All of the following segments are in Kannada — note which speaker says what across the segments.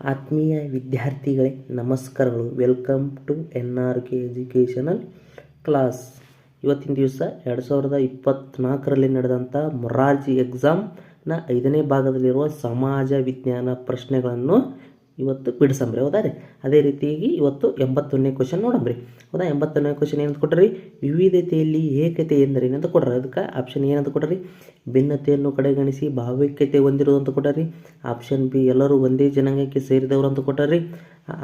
Speaker 1: ಆತ್ಮೀಯ ವಿದ್ಯಾರ್ಥಿಗಳೇ, ನಮಸ್ಕಾರಗಳು. Welcome to N R K educational class ಇವತ್ತಿನ ದಿವಸ ಎರಡು ಸಾವಿರದ ಇಪ್ಪತ್ತ್ನಾಲ್ಕರಲ್ಲಿ ನಡೆದಂಥ ಮೊರಾರ್ಜಿ ಎಕ್ಸಾಮ್ನ ಐದನೇ ಭಾಗದಲ್ಲಿರುವ ಸಮಾಜ ವಿಜ್ಞಾನ ಪ್ರಶ್ನೆಗಳನ್ನು ಇವತ್ತು ಬಿಡಿಸಂಬ್ರಿ ಹೌದಾ ರೀ? ಅದೇ ರೀತಿಯಾಗಿ ಇವತ್ತು ಎಂಬತ್ತೊಂದನೇ ಕ್ವಶನ್ ನೋಡಂಬ್ರಿ ಹೌದಾ? ಎಂಬತ್ತೊಂದನೇ ಕ್ವಶನ್ ಏನಂತ ಕೊಟ್ರಿ? ವಿವಿಧತೆಯಲ್ಲಿ ಏಕತೆ ಎಂದರೇನು ಅಂತ ಕೊಡ್ರಿ ಅದಕ್ಕೆ ಆಪ್ಷನ್ ಏನಂತ ಕೊಡ್ರಿ ಭಿನ್ನತೆಯನ್ನು ಕಡೆಗಣಿಸಿ ಭಾವೈಕ್ಯತೆ ಹೊಂದಿರೋದು ಅಂತ ಕೊಟ್ಟಾರಿ ಆಪ್ಷನ್ ಬಿ ಎಲ್ಲರೂ ಒಂದೇ ಜನಾಂಗಕ್ಕೆ ಸೇರಿದವರು ಅಂತ ಕೊಟ್ಟಾರಿ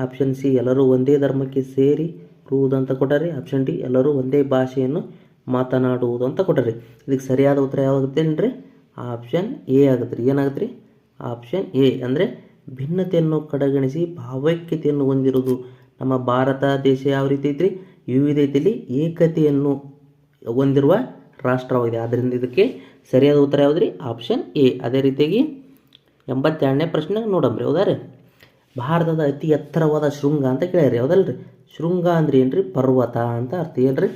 Speaker 1: ಆಪ್ಷನ್ ಸಿ ಎಲ್ಲರೂ ಒಂದೇ ಧರ್ಮಕ್ಕೆ ಸೇರಿ ಇರುವುದು ಅಂತ ಕೊಟ್ಟಾರಿ ಆಪ್ಷನ್ ಡಿ ಎಲ್ಲರೂ ಒಂದೇ ಭಾಷೆಯನ್ನು ಮಾತನಾಡುವುದು ಅಂತ ಕೊಟ್ಟಾರಿ ಇದಕ್ಕೆ ಸರಿಯಾದ ಉತ್ತರ ಯಾವಾಗುತ್ತೆ ಏನ್ರಿ? ಆಪ್ಷನ್ ಎ ಆಗುತ್ತೆ ರೀ. ಏನಾಗುತ್ತೆ ರೀ? ಆಪ್ಷನ್ ಎ ಅಂದರೆ ಭಿನ್ನತೆಯನ್ನು ಕಡೆಗಣಿಸಿ ಭಾವೈಕ್ಯತೆಯನ್ನು ಹೊಂದಿರುವುದು. ನಮ್ಮ ಭಾರತ ದೇಶ ಯಾವ ರೀತಿ ಐತ್ರಿ? ವಿವಿಧತೆಯಲ್ಲಿ ಏಕತೆಯನ್ನು ಹೊಂದಿರುವ ರಾಷ್ಟ್ರವಾಗಿದೆ. ಆದ್ದರಿಂದ ಇದಕ್ಕೆ ಸರಿಯಾದ ಉತ್ತರ ಯಾವುದ್ರಿ? Option A. ಅದೇ ರೀತಿಯಾಗಿ ಎಂಬತ್ತೆರಡನೇ ಪ್ರಶ್ನೆ ನೋಡಂಬ್ರಿ ಹೌದಾ ರೀ? ಭಾರತದ ಅತಿ ಎತ್ತರವಾದ ಶೃಂಗ ಅಂತ ಕೇಳ್ಯಾರಿ ಹೌದಲ್ರಿ? ಶೃಂಗ ಅಂದ್ರೆ ಏನ್ರಿ? ಪರ್ವತ ಅಂತ ಅರ್ಥ ಏನ್ರಿ?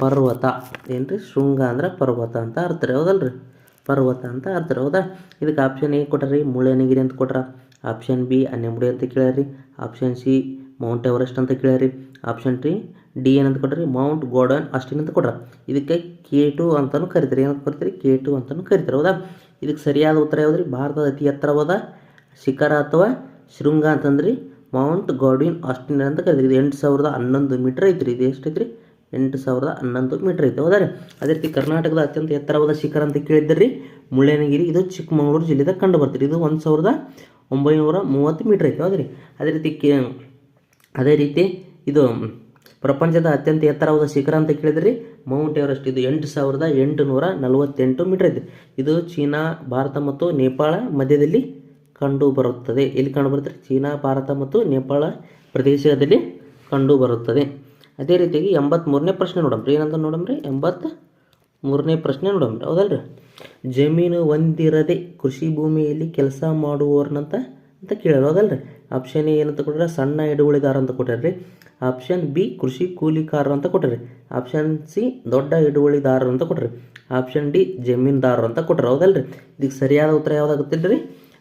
Speaker 1: ಪರ್ವತ. ಏನ್ರಿ? ಶೃಂಗ ಅಂದ್ರೆ ಪರ್ವತ ಅಂತ ಅರ್ಥ ರೀ, ಹೌದಲ್ರಿ? ಪರ್ವತ ಅಂತ ಅರ್ಥ ರೀ, ಹೌದಾ? ಇದಕ್ಕೆ ಆಪ್ಷನ್ ಏ ಕೊಟ್ರಿ ಮುಳ್ಳಯ್ಯನಗಿರಿ ಅಂತ ಕೊಟ್ರ. ಆಪ್ಷನ್ ಬಿ ಅನ್ನೆಂಬುಡಿ ಅಂತ ಕೇಳ್ಯಾರಿ ಆಪ್ಷನ್ ಸಿ ಮೌಂಟ್ ಎವರೆಸ್ಟ್ ಅಂತ ಕೇಳ್ಯಾರಿ ಆಪ್ಷನ್ ಟಿ ಡಿ ಏನಂತ ಕೊಟ್ರಿ? ಮೌಂಟ್ ಗೋಡನ್ ಅಸ್ಟಿನ್ ಅಂತ ಕೊಡ್ರಿ ಇದಕ್ಕೆ ಕೆ ಟು ಅಂತಲೂ ಕರಿತಾರೆ. ಏನಂತ ಕರಿತಾರೆ ಕೆ ಟು ಅಂತಲೂ ಕರಿತಾರೆ. ಹೌದಾ? ಇದಕ್ಕೆ ಸರಿಯಾದ ಉತ್ತರ ಯಾವುದ್ರಿ? ಭಾರತದ ಅತಿ ಎತ್ತರವಾದ ಶಿಖರ ಅಥವಾ ಶೃಂಗ ಅಂತಂದ್ರಿ ಮೌಂಟ್ ಗೋಡಿನ್ ಆಸ್ಟಿನ್ ಅಂತ ಕರಿತೀರಿ. ಇದು ಎಂಟು ಸಾವಿರದ ಹನ್ನೊಂದು ಮೀಟ್ರ್ ಐತ್ರಿ. ಇದು ಎಷ್ಟು ಐತ್ರಿ? ಎಂಟು ಸಾವಿರದ ಹನ್ನೊಂದು ಮೀಟ್ರ್ ಐತೆ. ಹೌದಾ ರೀ? ಅದೇ ರೀತಿ ಕರ್ನಾಟಕದ ಅತ್ಯಂತ ಎತ್ತರವಾದ ಶಿಖರ ಅಂತ ಕೇಳಿದ್ರಿ ಮುಳ್ಳಯ್ಯನಗಿರಿ. ಇದು ಚಿಕ್ಕಮಗಳೂರು ಜಿಲ್ಲೆದಾಗ ಕಂಡು ಬರ್ತೀರಿ ಇದು ಒಂದು ಸಾವಿರದ ಒಂಬೈನೂರ ಮೂವತ್ತು ಮೀಟ್ರ್ ಐತೆ, ಹೌದ್ರಿ? ಅದೇ ರೀತಿ ಕೆ, ಅದೇ ರೀತಿ ಇದು ಪ್ರಪಂಚದ ಅತ್ಯಂತ ಎತ್ತರವಾದ ಶಿಖರ ಅಂತ ಕೇಳಿದ್ರಿ ಮೌಂಟ್ ಎವರೆಸ್ಟ್ ಇದು ಎಂಟು ಸಾವಿರದ ಎಂಟುನೂರ ನಲವತ್ತೆಂಟು ಮೀಟರ್ ಇದೆ ಇದು ಚೀನಾ, ಭಾರತ ಮತ್ತು ನೇಪಾಳ ಮಧ್ಯದಲ್ಲಿ ಕಂಡು ಬರುತ್ತದೆ. ಎಲ್ಲಿ ಕಂಡು ಬರುತ್ತೆ ಚೀನಾ, ಭಾರತ ಮತ್ತು ನೇಪಾಳ ಪ್ರದೇಶದಲ್ಲಿ ಕಂಡು ಬರುತ್ತದೆ. ಅದೇ ರೀತಿಯಾಗಿ ಎಂಬತ್ತ್ಮೂರನೇ ಪ್ರಶ್ನೆ ನೋಡಮ್ರಿ ಏನಂತ ನೋಡಮ್ರಿ ಎಂಬತ್ತು ಮೂರನೇ ಪ್ರಶ್ನೆ ನೋಡಮ್ರಿ ಹೌದಲ್ರಿ? ಜಮೀನು ಹೊಂದಿರದೆ ಕೃಷಿ ಭೂಮಿಯಲ್ಲಿ ಕೆಲಸ ಮಾಡುವವ್ರನ್ನಂತ ಅಂತ ಕೇಳಿರೋದಲ್ರಿ ಆಪ್ಷನ್ ಎ ಏನಂತ ಕೊಟ್ಟರೆ ಸಣ್ಣ ಹಿಡುವಳಿದಾರ ಅಂತ ಕೊಟ್ಟಾರ್ರಿ. ಆಪ್ಷನ್ ಬಿ ಕೃಷಿ ಕೂಲಿಕಾರರು ಅಂತ ಕೊಟ್ಟರೆ ಆಪ್ಷನ್ ಸಿ ದೊಡ್ಡ ಹಿಡುವಳಿದಾರರು ಅಂತ ಕೊಟ್ಟರೆ ಆಪ್ಷನ್ ಡಿ ಜಮೀನ್ದಾರರು ಅಂತ ಕೊಟ್ರು ಹೌದಲ್ರಿ? ಇದಕ್ಕೆ ಸರಿಯಾದ ಉತ್ತರ ಯಾವ್ದಾಗುತ್ತಿಲ್ಲ ರೀ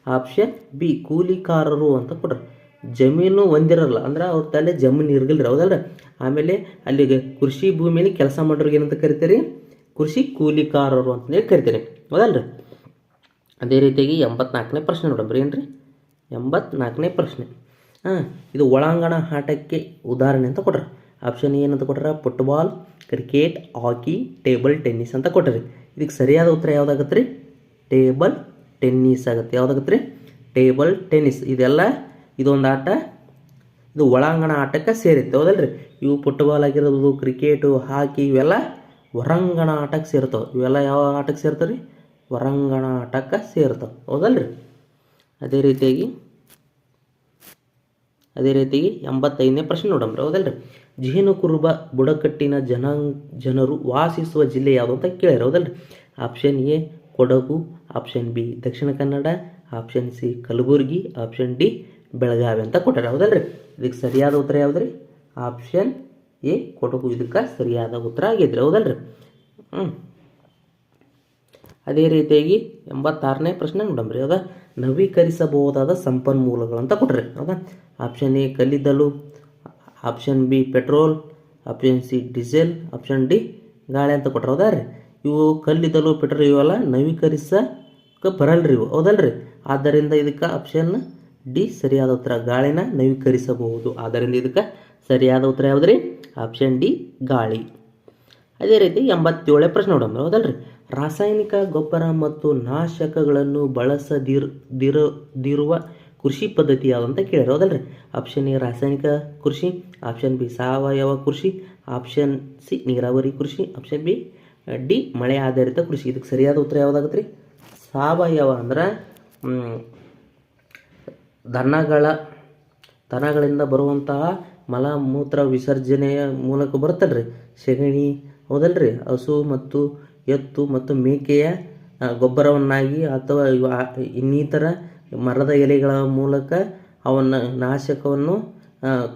Speaker 1: ಆಪ್ಷನ್ ಬಿ ಕೂಲಿಕಾರರು ಅಂತ ಕೊಟ್ಟರು ಜಮೀನು ಹೊಂದಿರಲ್ಲ, ಅಂದ್ರೆ ಅವ್ರ ತಲೆ ಜಮೀನು ಇರ್ಗಿಲ್ಲ ರೀ ಹೌದಲ್ರಿ? ಆಮೇಲೆ ಅಲ್ಲಿಗೆ ಕೃಷಿ ಭೂಮಿಯಲ್ಲಿ ಕೆಲಸ ಮಾಡೋರಿಗೆ ಏನಂತ ಕರಿತೀರಿ? ಕೃಷಿ ಕೂಲಿಕಾರರು ಅಂತಂದೇಳಿ ಕರಿತೀರಿ ಹೌದಲ್ರಿ ಅದೇ ರೀತಿಯಾಗಿ ಎಂಬತ್ನಾಲ್ಕನೇ ಪ್ರಶ್ನೆ ನೋಡಬ್ರಿ ಏನು ರೀ ಎಂಬತ್ನಾಲ್ಕನೇ ಪ್ರಶ್ನೆ. ಹಾಂ, ಇದು ಒಳಾಂಗಣ ಆಟಕ್ಕೆ ಉದಾಹರಣೆ ಅಂತ ಕೊಟ್ರ. ಆಪ್ಷನ್ ಏನಂತ ಕೊಟ್ರ? Football cricket hockey table tennis ಅಂತ ಕೊಟ್ಟರಿ ಇದಕ್ಕೆ ಸರಿಯಾದ ಉತ್ತರ ಯಾವುದಾಗತ್ತೆ ರೀ ಟೇಬಲ್ ಟೆನ್ನಿಸ್ ಆಗುತ್ತೆ. ಯಾವುದಾಗತ್ತೆ ರೀ ಟೇಬಲ್ ಟೆನ್ನಿಸ್ ಇದೆಲ್ಲ ಇದೊಂದು ಆಟ, ಇದು ಒಳಾಂಗಣ ಆಟಕ್ಕೆ ಸೇರುತ್ತೆ. ಹೌದಲ್ರಿ? ಇವು ಫುಟ್ಬಾಲ್ ಆಗಿರೋದು ಕ್ರಿಕೆಟು ಹಾಕಿ ಇವೆಲ್ಲ ಹೊರಾಂಗಣ ಆಟಕ್ಕೆ ಸೇರ್ತಾವೆ. ಇವೆಲ್ಲ ಯಾವ ಆಟಕ್ಕೆ ಸೇರ್ತಾವೆ ರೀ ಹೊರಾಂಗಣ ಆಟಕ್ಕೆ ಸೇರ್ತಾವೆ. ರೀ ಅದೇ ರೀತಿಯಾಗಿ ಅದೇ ರೀತಿಯಾಗಿ ಎಂಬತ್ತೈದನೇ ಪ್ರಶ್ನೆ ನೋಡಂಬ್ರಿ ಹೌದಲ್ರಿ? ಜೇನು ಕುರುಬ ಬುಡಕಟ್ಟಿನ ಜನ, ಜನರು ವಾಸಿಸುವ ಜಿಲ್ಲೆ ಯಾವುದು ಅಂತ ಕೇಳ್ಯಾರ ಹೌದಲ್ರಿ? Option A, Kodagu. Option B, Dakshina Kannada. Option C, Kalaburagi. Option D, Belagavi ಅಂತ ಕೊಟ್ಟಾರೆ. ಹೌದಲ್ರಿ? ಇದಕ್ಕೆ ಸರಿಯಾದ ಉತ್ತರ ಯಾವುದ್ರಿ? ಆಪ್ಷನ್ ಎ ಕೊಟಕು ಇದಕ್ಕೆ ಸರಿಯಾದ ಉತ್ತರ ಆಗಿದ್ರೆ ಹೌದಲ್ರಿ? ಹ್ಞೂ ಅದೇ ರೀತಿಯಾಗಿ ಎಂಬತ್ತಾರನೇ ಪ್ರಶ್ನೆ ನೋಡಮ್ರಿ ಹೌದಾ ನವೀಕರಿಸಬಹುದಾದ ಸಂಪನ್ಮೂಲಗಳು ಅಂತ ಕೊಟ್ರಿ, ಹೌದಾ? ಆಪ್ಷನ್ ಎ ಕಲ್ಲಿದ್ದಲು option B petrol option C diesel option D ಗಾಳಿ ಅಂತ ಕೊಟ್ರ, ಹೌದಾ ರೀ? ಇವು ಕಲ್ಲಿದ್ದಲು ಪೆಟ್ರೋಲ್ ಇವೆಲ್ಲ ನವೀಕರಿಸಕ್ಕೆ ಬರಲ್ರಿ ಇವು, ಹೌದಲ್ರಿ? ಆದ್ದರಿಂದ ಇದಕ್ಕೆ ಆಪ್ಷನ್ ಡಿ ಸರಿಯಾದ ಉತ್ತರ ಗಾಳಿನ ನವೀಕರಿಸಬಹುದು. ಆದ್ದರಿಂದ ಇದಕ್ಕೆ ಸರಿಯಾದ ಉತ್ತರ ಯಾವ್ದು ರೀ ಆಪ್ಷನ್ ಡಿ ಗಾಳಿ. ಅದೇ ರೀತಿ ಎಂಬತ್ತೇಳೇ ಪ್ರಶ್ನೆ ನೋಡೋಣ. ಹೌದಲ್ರಿ? ರಾಸಾಯನಿಕ ಗೊಬ್ಬರ ಮತ್ತು ನಾಶಕಗಳನ್ನು ಬಳಸದಿರ್, ದಿರ, ದಿರುವ ಕೃಷಿ ಪದ್ಧತಿ ಯಾವುದಂತ ಅಂತ ಕೇಳ್ಯಾರ ಹೌದಲ್ರಿ? ಆಪ್ಷನ್ ಎ ರಾಸಾಯನಿಕ ಕೃಷಿ. ಆಪ್ಷನ್ ಬಿ ಸಾವಯವ ಕೃಷಿ. ಆಪ್ಷನ್ ಸಿ ನೀರಾವರಿ ಕೃಷಿ. ಆಪ್ಷನ್ ಬಿ ಡಿ, ಮಳೆ ಆಧಾರಿತ ಕೃಷಿ. ಇದಕ್ಕೆ ಸರಿಯಾದ ಉತ್ತರ ಯಾವುದಾಗುತ್ತೆ ರೀ ಸಾವಯವ ಅಂದ್ರೆ ದನಗಳ, ದನಗಳಿಂದ ಬರುವಂತಹ ಮಲ ಮೂತ್ರ ವಿಸರ್ಜನೆಯ ಮೂಲಕ ಬರುತ್ತಲ್ರಿ? ಸೆಗಣಿ, ಹೌದಲ್ರಿ? ಹಸು ಮತ್ತು ಎತ್ತು ಮತ್ತು ಮೇಕೆಯ ಗೊಬ್ಬರವನ್ನಾಗಿ ಅಥವಾ ಇನ್ನಿತರ ಮರದ ಎಲೆಗಳ ಮೂಲಕ ಅವನ್ನ ನಾಶಕವನ್ನು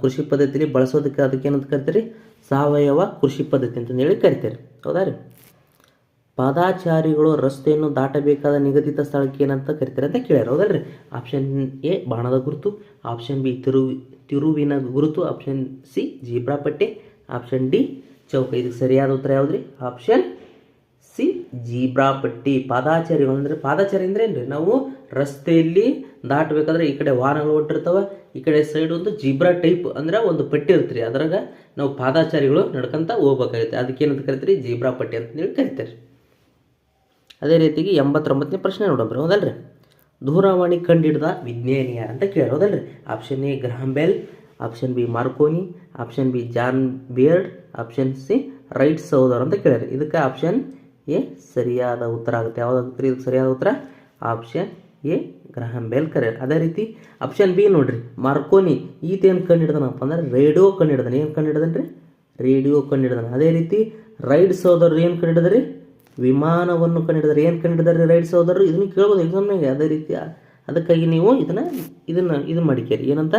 Speaker 1: ಕೃಷಿ ಪದ್ಧತಿಯಲ್ಲಿ ಬಳಸೋದಕ್ಕೆ ಅದಕ್ಕೆ ಏನಂತ ಕರಿತೀರಿ? ಸಾವಯವ ಕೃಷಿ ಪದ್ಧತಿ ಅಂತಂದೇಳಿ ಕರಿತಾರೆ. ಹೌದಾ ರೀ? ಪಾದಾಚಾರಿಗಳು ರಸ್ತೆಯನ್ನು ದಾಟಬೇಕಾದ ನಿಗದಿತ ಸ್ಥಳಕ್ಕೆ ಏನಂತ ಕರಿತಾರೆ ಅಂತ ಕೇಳ್ಯಾರ, ಹೌದಲ್ರಿ? ಆಪ್ಷನ್ ಎ ಬಾಣದ ಗುರುತು. ಆಪ್ಷನ್ ಬಿ ತಿರು, ತಿರುವಿನ ಗುರುತು. ಆಪ್ಷನ್ ಸಿ ಜೀಬ್ರಾ ಪಟ್ಟೆ. ಆಪ್ಷನ್ ಡಿ ಚೌಕ. ಇದಕ್ಕೆ ಸರಿಯಾದ ಉತ್ತರ ಯಾವುದ್ರಿ? ಆಪ್ಷನ್ ಸಿ ಜೀಬ್ರಾ ಪಟ್ಟಿ. ಪಾದಾಚಾರಿಗಳು ಅಂದರೆ ಪಾದಾಚಾರಿ ಅಂದರೆ ಏನು ರೀ ನಾವು ರಸ್ತೆಯಲ್ಲಿ ದಾಟಬೇಕಾದ್ರೆ ಈ ಕಡೆ ವಾಹನಗಳು ಹೊಟ್ಟಿರ್ತವೆ ಈ ಕಡೆ ಸೈಡ್ ಒಂದು ಜೀಬ್ರಾ ಟೈಪ್ ಅಂದ್ರೆ ಒಂದು ಪಟ್ಟಿ ಇರ್ತ್ರಿ. ಅದ್ರಾಗ ನಾವು ಪಾದಾಚಾರಿಗಳು ನಡ್ಕೊಂತ ಹೋಗ್ಬೇಕಾಗುತ್ತೆ. ಅದಕ್ಕೆ ಏನಂತ ಕರಿತೀರಿ? ಜೀಬ್ರಾ ಪಟ್ಟಿ ಅಂತ ಹೇಳಿ ಕರಿತಾರೆ. ಅದೇ ರೀತಿಗೆ ಎಂಬತ್ತೊಂಬತ್ತನೇ ಪ್ರಶ್ನೆ ನೋಡಮ್ರಿ ಹೌದಲ್ರಿ ದೂರವಾಣಿ ಕಂಡಿಡ್ದ ವಿಜ್ಞಾನಿ ಯಾರು ಅಂತ ಕೇಳಿ ಹೌದಲ್ರಿ option A Graham Bell option B Marconi option B John Baird option C Wright ಸೌದರ್ ಅಂತ ಕೇಳ್ಯಾರ. ಇದಕ್ಕೆ ಆಪ್ಷನ್ ಎ ಸರಿಯಾದ ಉತ್ತರ ಆಗುತ್ತೆ. ಯಾವ್ದಾಗುತ್ತೆ ಇದಕ್ಕೆ ಸರಿಯಾದ ಉತ್ತರ? ಆಪ್ಷನ್ ಎ ಗ್ರಹಾಂ ಬೆಲ್ ಕರೆ ಅದೇ ರೀತಿ ಆಪ್ಷನ್ ಬಿ ನೋಡ್ರಿ ಮಾರ್ಕೋನಿ ಈತ ಏನು ಕಂಡು ಹಿಡ್ದನಪ್ಪ ಅಂದ್ರೆ ರೇಡಿಯೋ ಕಂಡು ಏನು ಕಂಡು ರೇಡಿಯೋ ಕಂಡು ಅದೇ ರೀತಿ ರೈಟ್ ಸೌದರ್ ಏನು ಕಂಡು ಹಿಡಿದ್ರಿ ವಿಮಾನವನ್ನು ಕಂಡಿಡಿದಾರೆ, ಏನು ಕಂಡಿಡಿದಾರೆ ರೈಟ್ ಸೋದರು ಇದನ್ನು ಕೇಳ್ಬೋದು ಎಕ್ಸಾಮ್ನಾಗೆ ಅದೇ ರೀತಿಯ. ಅದಕ್ಕಾಗಿ ನೀವು ಇದನ್ನು ಇದನ್ನು, ಇದು ಮಾಡಿಕೇರಿ ಏನಂತ?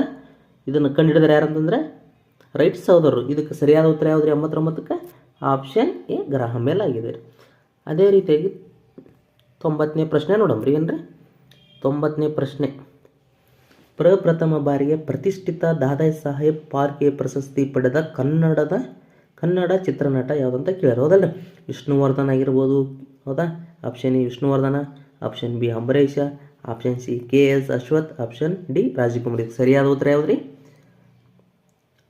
Speaker 1: ಇದನ್ನು ಕಂಡಿಡಿದಾರೆ ಯಾರಂತಂದರೆ ರೈಟ್ ಸೋದರು ಇದಕ್ಕೆ ಸರಿಯಾದ ಉತ್ತರ ಯಾವುದ್ರಿ? ಎಂಬತ್ತೊಂಬತ್ತಕ್ಕೆ ಆಪ್ಷನ್ ಎ ಗ್ರಹ ಮೇಲಾಗಿದೆ. ರೀ ಅದೇ ರೀತಿಯಾಗಿ ತೊಂಬತ್ತನೇ ಪ್ರಶ್ನೆ ನೋಡಮ್ರಿ ಏನ್ರಿ? ತೊಂಬತ್ತನೇ ಪ್ರಶ್ನೆ. ಪ್ರಪ್ರಥಮ ಬಾರಿಗೆ ಪ್ರತಿಷ್ಠಿತ ದಾದಾ ಸಾಹೇಬ್ ಪಾರ್ಕೆ ಪ್ರಶಸ್ತಿ ಪಡೆದ ಕನ್ನಡದ ಕನ್ನಡ ಚಿತ್ರನಟ ಯಾವುದಂತ ಕೇಳ್ಯಾರ ಹೌದಲ್ಲ ವಿಷ್ಣುವರ್ಧನ್ ಆಗಿರ್ಬೋದು, ಹೌದಾ? Option A Vishnuvardhana option B Ambareesha option C K S Ashwath option D Rajkumar. ಇದು ಸರಿಯಾದ ಉತ್ತರ ಯಾವ್ದ್ರಿ?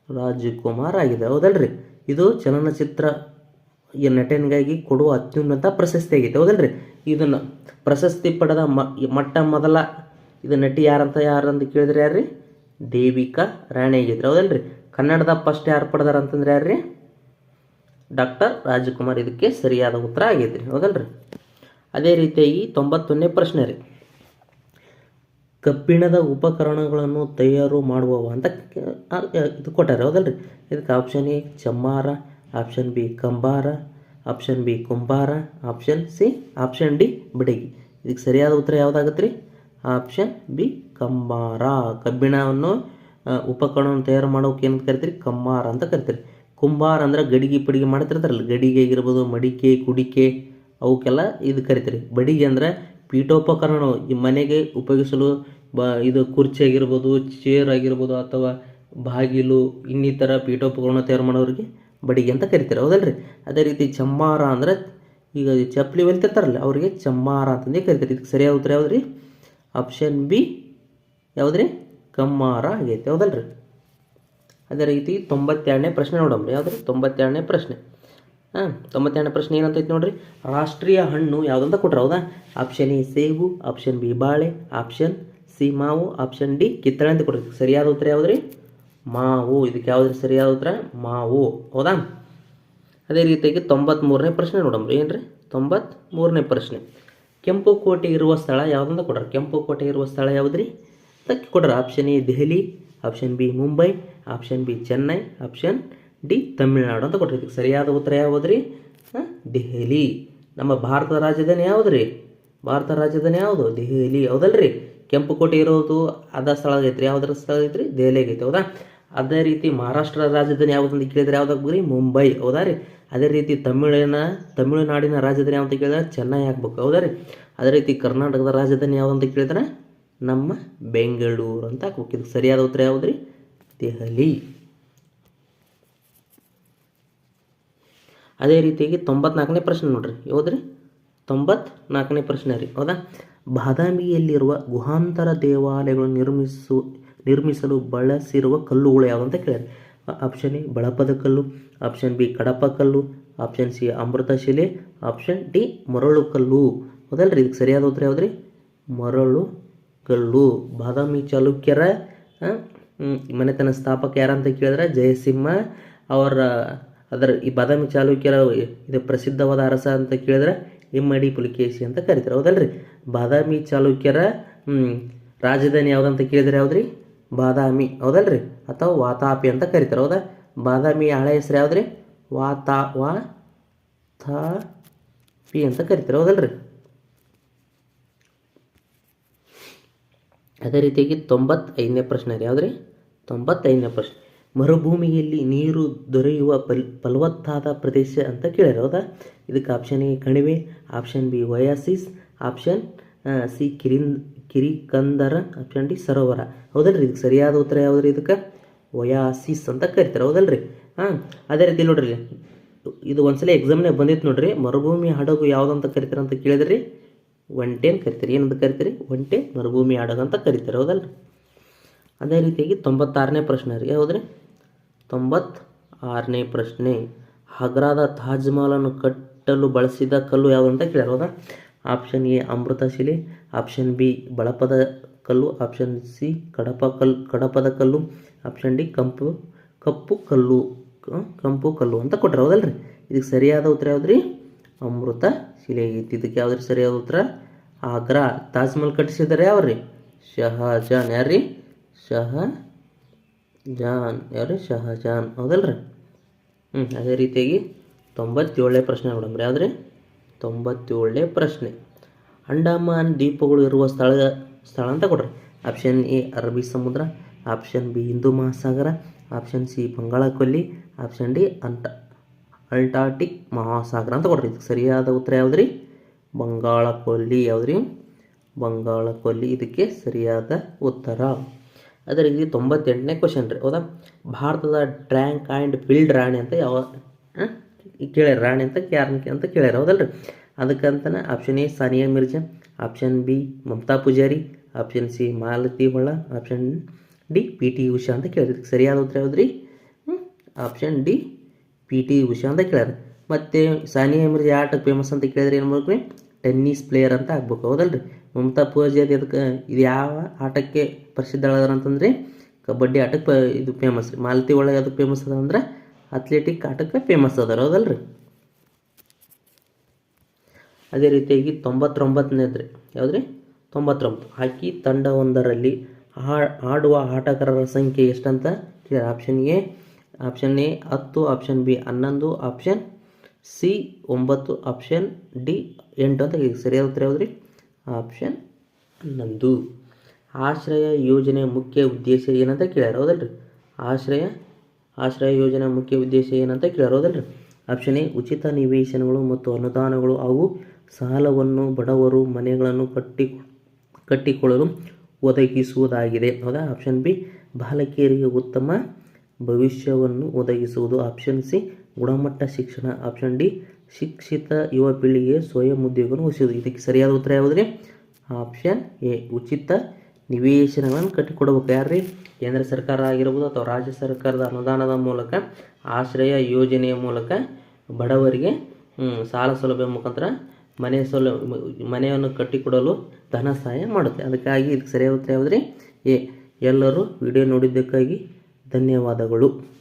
Speaker 1: ರಾಜಕುಮಾರ್ ಆಗಿದೆ, ಹೌದಲ್ರಿ? ಇದು ಚಲನಚಿತ್ರ ಈ ನಟನಿಗಾಗಿ ಕೊಡುವ ಅತ್ಯುನ್ನತ ಪ್ರಶಸ್ತಿ ಆಗೈತೆ, ಹೌದಲ್ರಿ? ಇದನ್ನು ಪ್ರಶಸ್ತಿ ಪಡೆದ ಮಟ್ಟ ಮೊದಲ ಇದು ನಟಿ ಯಾರಂತ ಯಾರಂತ ಕೇಳಿದ್ರೆ ಯಾರ್ರಿ? ದೇವಿಕಾ ರಾಣಿ ಆಗಿದ್ರು, ಹೌದಲ್ರಿ? ಕನ್ನಡದ ಫಸ್ಟ್ ಯಾರು ಪಡೆದಾರ ಅಂತಂದ್ರೆ ಯಾರ್ರಿ? ಡಾಕ್ಟರ್ ರಾಜಕುಮಾರ್ ಇದಕ್ಕೆ ಸರಿಯಾದ ಉತ್ತರ ಆಗೈತ್ರಿ ಹೌದಲ್ರಿ? ಅದೇ ರೀತಿಯಾಗಿ ತೊಂಬತ್ತೊಂದನೇ ಪ್ರಶ್ನೆ ರೀ. ಕಬ್ಬಿಣದ ಉಪಕರಣಗಳನ್ನು ತಯಾರು ಮಾಡುವವ ಅಂತ ಇದು ಕೊಟ್ಟಾರೆ, ಹೌದಲ್ರಿ? ಇದಕ್ಕೆ ಆಪ್ಷನ್ ಎ, ಚಮ್ಮಾರ ಆಪ್ಷನ್ ಬಿ, ಕಂಬಾರ ಆಪ್ಷನ್ ಬಿ, ಕುಂಬಾರ ಆಪ್ಷನ್ ಸಿ ಆಪ್ಷನ್ ಡಿ, ಬಿಡಗಿ. ಇದಕ್ಕೆ ಸರಿಯಾದ ಉತ್ತರ ಯಾವುದಾಗತ್ತೆ ರೀ ಆಪ್ಷನ್ ಬಿ, ಕಂಬಾರ. ಕಬ್ಬಿಣವನ್ನು ಉಪಕರಣವನ್ನು ತಯಾರು ಮಾಡೋಕೆ ಏನಂತ ಕರಿತೀರಿ? ಕಮ್ಮಾರ ಅಂತ ಕರಿತೀರಿ. ಕುಂಬಾರ ಅಂದ್ರೆ ಗಡಿಗೆ ಪಡಿಗೆ ಮಾಡ್ತಿರ್ತಾರಲ್ಲ, ಗಡಿಗೆ ಆಗಿರ್ಬೋದು, ಮಡಿಕೆ, ಕುಡಿಕೆ, ಅವಕ್ಕೆಲ್ಲ ಇದು ಕರಿತೀರಿ. ಬಡಿಗೆ ಅಂದ್ರೆ ಪೀಠೋಪಕರಣಗಳು, ಈ ಮನೆಗೆ ಉಪಯೋಗಿಸಲು ಬ, ಇದು ಕುರ್ಚಿ ಆಗಿರ್ಬೋದು ಚೇರ್ ಆಗಿರ್ಬೋದು ಅಥವಾ ಬಾಗಿಲು, ಇನ್ನಿತರ ಪೀಠೋಪಕರಣ ತಯಾರು ಮಾಡೋರಿಗೆ ಬಡಿಗೆ ಅಂತ ಕರಿತಾರೆ. ಹೌದಲ್ರಿ? ಅದೇ ರೀತಿ ಚಮ್ಮಾರ ಅಂದ್ರೆ ಈಗ ಚಪ್ಪಲಿ ಹೊಲಿತಿರ್ತಾರಲ್ಲ, ಅವರಿಗೆ ಚಮ್ಮಾರ ಅಂತಂದೇ ಕರಿತಾರೆ. ಇದಕ್ಕೆ ಸರಿಯಾದ ಉತ್ತರ ಯಾವ್ದು ಆಪ್ಷನ್ ಬಿ ಯಾವುದ್ರಿ? ಕಮ್ಮಾರ ಆಗೈತೆ. ಹೌದಲ್ರಿ? ಅದೇ ರೀತಿ ತೊಂಬತ್ತೆರಡನೇ ಪ್ರಶ್ನೆ ನೋಡಮ್ರಿ ಯಾವ್ದು ತೊಂಬತ್ತೆರಡನೇ ಪ್ರಶ್ನೆ. ಹಾಂ, ತೊಂಬತ್ತೆರಡನೇ ಪ್ರಶ್ನೆ ಏನಂತೈತೆ ನೋಡ್ರಿ? ರಾಷ್ಟ್ರೀಯ ಹಣ್ಣು ಯಾವುದಂತ ಕೊಟ್ರ, ಹೌದಾ? ಆಪ್ಷನ್ ಎ ಸೇಬು ಆಪ್ಷನ್ ಬಿ ಬಾಳೆ ಆಪ್ಷನ್ ಸಿ ಮಾವು ಆಪ್ಷನ್ ಡಿ ಕಿತ್ತಳೆ ಅಂತ ಕೊಡ್ರಿ ಸರಿಯಾದ ಉತ್ತರ ಯಾವ್ದ್ರಿ? ಮಾವು. ಇದಕ್ಕೆ ಯಾವ್ದ್ರಿ? ಸರಿಯಾದ ಉತ್ತರ ಮಾವು. ಹೌದಾ? ಅದೇ ರೀತಿಯಾಗಿ ತೊಂಬತ್ತ್ಮೂರನೇ ಪ್ರಶ್ನೆ ನೋಡಮ್ರಿ ಏನ್ರಿ? ತೊಂಬತ್ತ್ಮೂರನೇ ಪ್ರಶ್ನೆ. ಕೆಂಪು ಕೋಟೆ ಇರುವ ಸ್ಥಳ ಯಾವುದಂತ ಕೊಡ್ರಿ ಕೆಂಪು ಕೋಟೆ ಇರುವ ಸ್ಥಳ ಯಾವುದ್ರಿ? ಅದಕ್ಕೆ ಕೊಡ್ರಿ option A Delhi option B Mumbai option B Chennai option D Tamil Nadu ಅಂತ ಕೊಟ್ಟಿರ್ತೀವಿ ಸರಿಯಾದ ಉತ್ತರ ಯಾವುದ್ರಿ? ದೆಹಲಿ. ನಮ್ಮ ಭಾರತದ ರಾಜಧಾನಿ ಯಾವುದ್ರಿ? ಭಾರತ ರಾಜಧಾನಿ ಯಾವುದು? ದೆಹಲಿ. ಹೌದಲ್ರಿ? ಕೆಂಪು ಕೋಟೆ ಇರೋದು ಅದ ಸ್ಥಳ ಐತ್ರಿ. ಯಾವ್ದಾರ ಸ್ಥಳ ಐತ್ರಿ? ದೆಹಲಿ ಆಗೈತೆ ಹೌದಾ? ಅದೇ ರೀತಿ ಮಹಾರಾಷ್ಟ್ರ ರಾಜಧಾನಿ ಯಾವುದಂತ ಕೇಳಿದ್ರೆ ಯಾವ್ದಾಗ್ರಿ ಮುಂಬೈ, ಹೌದಾ ರೀ? ಅದೇ ರೀತಿ ತಮಿಳಿನ, ತಮಿಳುನಾಡಿನ ರಾಜಧಾನಿ ಯಾವಂತ ಕೇಳಿದ್ರೆ ಚೆನ್ನೈ ಆಗ್ಬೇಕು, ಹೌದಾ ರೀ? ಅದೇ ರೀತಿ ಕರ್ನಾಟಕದ ರಾಜಧಾನಿ ಯಾವುದಂತ ಕೇಳಿದ್ರೆ ನಮ್ಮ ಬೆಂಗಳೂರು ಅಂತ ಹಾಕ್ಬೇಕು ಇದಕ್ಕೆ ಸರಿಯಾದ ಉತ್ತರ ಯಾವುದ್ರಿ? ದೆಹಲಿ. ಅದೇ ರೀತಿಯಾಗಿ ತೊಂಬತ್ನಾಲ್ಕನೇ ಪ್ರಶ್ನೆ ನೋಡ್ರಿ. ಯಾವುದ್ರಿ? ತೊಂಬತ್ನಾಲ್ಕನೇ ಪ್ರಶ್ನೆ ರೀ. ಹೌದಾ? ಬಾದಾಮಿಯಲ್ಲಿರುವ ಗುಹಾಂತರ ದೇವಾಲಯಗಳನ್ನು ನಿರ್ಮಿಸು, ನಿರ್ಮಿಸಲು ಬಳಸಿರುವ ಕಲ್ಲುಗಳು ಯಾವುದಂತ ಕೇಳ್ಯಾರ ಆಪ್ಷನ್ ಎ, ಬಳಪದ ಕಲ್ಲು. ಆಪ್ಷನ್ ಬಿ, ಕಡಪ ಕಲ್ಲು. ಆಪ್ಷನ್ ಸಿ, ಅಮೃತ ಶಿಲೆ. ಆಪ್ಷನ್ ಡಿ, ಮರಳು ಕಲ್ಲು. ಹೌದಲ್ರಿ ಇದಕ್ಕೆ ಸರಿಯಾದ ಉತ್ತರ ಯಾವುದ್ರಿ? ಮರಳು ಕಲ್ಲು ಬಾದಾಮಿ ಚಾಲುಕ್ಯರ ಮನೆತನ ಸ್ಥಾಪಕ ಯಾರಂತ ಕೇಳಿದ್ರೆ ಜಯಸಿಂಹ ಅವರ, ಅದರ ಈ ಬಾದಾಮಿ ಚಾಲುಕ್ಯರ ಇದು ಪ್ರಸಿದ್ಧವಾದ ಅರಸ ಅಂತ ಕೇಳಿದ್ರೆ ಇಮ್ಮಡಿ ಪುಲಿಕೇಶಿ ಅಂತ ಕರಿತಾರೆ, ಹೌದಲ್ರಿ? ಬಾದಾಮಿ ಚಾಲುಕ್ಯರ ರಾಜಧಾನಿ ಯಾವುದಂತ ಕೇಳಿದ್ರೆ ಯಾವ್ದ್ರಿ? ಬಾದಾಮಿ, ಹೌದಲ್ರಿ? ಅಥವಾ ವಾತಾಪಿ ಅಂತ ಕರೀತಾರೆ, ಹೌದಾ? ಬಾದಾಮಿ ಹಳೆ ಹೆಸರು ಯಾವ್ದ್ರಿ? ವಾತಾ ವಾ ತಾ ಪಿ ಅಂತ ಕರಿತಾರೆ, ಹೌದಲ್ರಿ? ಅದೇ ರೀತಿಯಾಗಿ ತೊಂಬತ್ತೈದನೇ ಪ್ರಶ್ನೆ ರೀ ಯಾವುದ್ರಿ? ತೊಂಬತ್ತೈದನೇ ಪ್ರಶ್ನೆ. ಮರುಭೂಮಿಯಲ್ಲಿ ನೀರು ದೊರೆಯುವ ಪಲ್, ಫಲವತ್ತಾದ ಪ್ರದೇಶ ಅಂತ ಕೇಳ್ಯಾರ ಹೌದಾ? ಇದಕ್ಕೆ ಆಪ್ಷನ್ ಎ ಕಣಿವೆ option B oasis option C Kirin, ಕಿರಿಕಂದರ ಆಪ್ಷನ್ ಡಿ ಸರೋವರ. ಹೌದಲ್ರಿ? ಇದಕ್ಕೆ ಸರಿಯಾದ ಉತ್ತರ ಯಾವ್ದು ರೀ ಇದಕ್ಕೆ? ವಯಾಸಿಸ್ ಅಂತ ಕರಿತಾರೆ, ಹೌದಲ್ರಿ? ಹಾಂ, ಅದೇ ರೀತಿ ನೋಡ್ರಿ. ಇದು ಒಂದ್ಸಲ ಎಕ್ಸಾಮ್ನಾಗ ಬಂದಿತ್ತು ನೋಡ್ರಿ. ಮರುಭೂಮಿ ಹಡಗು ಯಾವ್ದು ಅಂತ ಕರಿತಾರೆ ಅಂತ ಕೇಳಿದ್ರಿ. ಒಂಟೆ ಕರಿತಾರೆ. ಏನಂತ ಕರಿತೀರಿ? ಒಂಟೆ ಮರುಭೂಮಿ ಆಡೋದು ಅಂತ ಕರಿತಾರೆ, ಹೌದಲ್ರಿ? ಅದೇ ರೀತಿಯಾಗಿ ತೊಂಬತ್ತಾರನೇ ಪ್ರಶ್ನೆ ರೀ, ಹೌದ್ರಿ? ತೊಂಬತ್ತಾರನೇ ಪ್ರಶ್ನೆ ಆಗ್ರಾದ ತಾಜ್ ಮಹಲನ್ನು ಕಟ್ಟಲು ಬಳಸಿದ ಕಲ್ಲು ಯಾವುದು ಅಂತ ಕೇಳ್ಯಾರ, ಹೌದಾ? ಆಪ್ಷನ್ ಎ ಅಮೃತಶಿಲೆ. ಆಪ್ಷನ್ ಬಿ ಬಳಪದ ಕಲ್ಲು. ಆಪ್ಷನ್ ಸಿ ಕಡಪ ಕಲ್ಲು ಕಡಪದ ಕಲ್ಲು. ಆಪ್ಷನ್ ಡಿ ಕಂಪು, ಕಪ್ಪು ಕಲ್ಲು ಕಂಪು ಕಲ್ಲು ಅಂತ ಕೊಟ್ಟರೆ, ಹೌದಲ್ರಿ? ಇದಕ್ಕೆ ಸರಿಯಾದ ಉತ್ತರ ಯಾವ್ದು ರೀ ಅಮೃತ, ಶಿಲೆ ಐತಿ ಇದಕ್ಕೆ ಯಾವ್ದ್ರಿ ಸರಿಯಾದ ಉತ್ತರ? ಆಗ್ರಾ. ತಾಜ್ ಮಹಲ್ ಕಟ್ಟಿಸಿದ್ದಾರೆ ಯಾವ್ರಿ? ಶಹಜಾನ್. ಯಾರ್ರಿ? ಶಹ ಜಾನ್ ಯಾರು ಶಹಜಾನ್. ಹೌದಲ್ರಿ? ಹ್ಞೂ ಅದೇ ರೀತಿಯಾಗಿ ತೊಂಬತ್ತೇಳನೇ ಪ್ರಶ್ನೆ ನೋಡಮ್ರಿ ಯಾವ್ದ್ರಿ? ತೊಂಬತ್ತೇಳನೇ ಪ್ರಶ್ನೆ. ಅಂಡಮಾನ್ ದ್ವೀಪಗಳು ಇರುವ ಸ್ಥಳ ಸ್ಥಳ ಅಂತ ಕೊಡ್ರಿ. ಆಪ್ಷನ್ ಎ, ಅರಬ್ಬಿ ಸಮುದ್ರ. ಆಪ್ಷನ್ ಬಿ, ಹಿಂದೂ ಮಹಾಸಾಗರ. ಆಪ್ಷನ್ ಸಿ ಬಂಗಾಳ ಕೊಲ್ಲಿ ಆಪ್ಷನ್ ಡಿ, ಅಂಟ ಅಲ್ಟಾಟಿಕ್ ಮಹಾಸಾಗರ ಅಂತ ಕೊಡ್ರಿ. ಇದಕ್ಕೆ ಸರಿಯಾದ ಉತ್ತರ ಯಾವ್ದ್ರಿ? ಬಂಗಾಳ ಕೊಲ್ಲಿ ಯಾವುದ್ರಿ? ಬಂಗಾಳ ಕೊಲ್ಲಿ ಇದಕ್ಕೆ ಸರಿಯಾದ ಉತ್ತರ. ಅದೇ ರೀತಿ ತೊಂಬತ್ತೆಂಟನೇ ಕ್ವಶನ್ ರೀ. ಹೌದಾ? ಭಾರತದ ಡ್ರ್ಯಾಂಕ್ ಆ್ಯಂಡ್ ಬಿಲ್ಡ್ ರಾಣಿ ಅಂತ ಯಾವ? ಕೇಳ್ಯಾರ ರಾಣಿ ಅಂತ ಯಾರನ್ನ ಅಂತ ಕೇಳ್ಯಾರ. ಹೌದಲ್ರಿ? ಅದಕ್ಕಂತನೇ option A Sania Mirza option B Mamata Poojari option C Malathi Holla option D P T Usha ಅಂತ ಕೇಳಿದ್ರಿ ಸರಿಯಾದ ಉತ್ತರ ಯಾವುದ್ರಿ? Option D P T Usha ಅಂತ ಕೇಳ್ಯಾರ. ಮತ್ತು ಸಾನಿಯಾ ಮಿರ್ಜಾ ಆಟಕ್ಕೆ ಫೇಮಸ್ ಅಂತ ಕೇಳಿದ್ರೆ ಏನು ಮಾಡ್ಬೇಕು? ರೀ ಟೆನ್ನಿಸ್ ಪ್ಲೇಯರ್ ಅಂತ ಆಗ್ಬೇಕು. ಹೌದಲ್ರಿ? ಮಮತಾ ಪೂಜಾರಿ ಅದಕ್ಕೆ ಇದು ಯಾವ ಆಟಕ್ಕೆ ಪ್ರಸಿದ್ಧಳದಾರ ಅಂತಂದ್ರೆ ಕಬಡ್ಡಿ ಆಟಕ್ಕೆ ಇದು ಫೇಮಸ್ ರೀ. ಮಾಲತಿ ಒಳಗೆ ಅದಕ್ಕೆ ಫೇಮಸ್ ಅದ ಅಂದ್ರೆ ಅಥ್ಲೆಟಿಕ್ ಆಟಕ್ಕೆ ಫೇಮಸ್ ಅದಾರ. ಹೌದಲ್ರಿ? ಅದೇ ರೀತಿಯಾಗಿ ತೊಂಬತ್ತೊಂಬತ್ತನೇ ರೀ ಯಾವ್ದ್ರಿ? ತೊಂಬತ್ತೊಂಬತ್ತು. ಹಾಕಿ ತಂಡವೊಂದರಲ್ಲಿ ಆಡುವ ಆಟಗಾರರ ಸಂಖ್ಯೆ ಎಷ್ಟಂತ ಕೇಳಿ ಆಪ್ಷನ್ ಎ ಹತ್ತು. ಆಪ್ಷನ್ ಬಿ ಹನ್ನೊಂದು. ಆಪ್ಷನ್ ಸಿ ಒಂಬತ್ತು. ಆಪ್ಷನ್ ಡಿ ಎಂಟು ಅಂತ. ಸರಿಯಾದ ಉತ್ತರ ಯಾವುದ್ರಿ? ಆಪ್ಷನ್ ಹನ್ನೊಂದು ಆಶ್ರಯ ಯೋಜನೆಯ ಮುಖ್ಯ ಉದ್ದೇಶ ಏನಂತ ಕೇಳ್ಯಾರ, ಹೌದಲ್ರಿ? ಆಶ್ರಯ ಆಶ್ರಯ ಯೋಜನೆ ಮುಖ್ಯ ಉದ್ದೇಶ ಏನಂತ ಕೇಳ್ಯಾರ, ಹೌದಲ್ರಿ? ಆಪ್ಷನ್ ಎ ಉಚಿತ ನಿವೇಶನಗಳು ಮತ್ತು ಅನುದಾನಗಳು ಹಾಗೂ ಸಾಲವನ್ನು ಬಡವರು ಮನೆಗಳನ್ನು ಕಟ್ಟಿ, ಕಟ್ಟಿಕೊಳ್ಳಲು ಒದಗಿಸುವುದಾಗಿದೆ. ಹೌದಾ? ಆಪ್ಷನ್ ಬಿ ಬಾಲಕಿಯರಿಗೆ ಉತ್ತಮ ಭವಿಷ್ಯವನ್ನು ಒದಗಿಸುವುದು ಆಪ್ಷನ್ ಸಿ ಗುಣಮಟ್ಟ ಶಿಕ್ಷಣ. ಆಪ್ಷನ್ ಡಿ ಶಿಕ್ಷಿತ ಯುವ ಪೀಳಿಗೆ ಸ್ವಯಂ ಉದ್ಯೋಗವನ್ನು ಉಳಿಸುವುದು ಇದಕ್ಕೆ ಸರಿಯಾದ ಉತ್ತರ ಯಾವುದ್ರಿ? ಆಪ್ಷನ್ ಎ ಉಚಿತ ನಿವೇಶನಗಳನ್ನು ಕಟ್ಟಿಕೊಡಬೇಕು. ಯಾರ್ರಿ? ಕೇಂದ್ರ ಸರ್ಕಾರ ಆಗಿರ್ಬೋದು ಅಥವಾ ರಾಜ್ಯ ಸರ್ಕಾರದ ಅನುದಾನದ ಮೂಲಕ, ಆಶ್ರಯ ಯೋಜನೆಯ ಮೂಲಕ ಬಡವರಿಗೆ ಸಾಲ ಸೌಲಭ್ಯ ಮುಖಾಂತರ ಮನೆ ಸೌಲಭ್ಯ, ಮನೆಯನ್ನು ಕಟ್ಟಿಕೊಡಲು ಧನ ಸಹಾಯ ಮಾಡುತ್ತೆ. ಅದಕ್ಕಾಗಿ ಇದಕ್ಕೆ ಸರಿಯಾದ ಉತ್ತರ ಯಾವುದ್ರಿ? ಎ ಎಲ್ಲರೂ ವಿಡಿಯೋ ನೋಡಿದ್ದಕ್ಕಾಗಿ ಧನ್ಯವಾದಗಳು.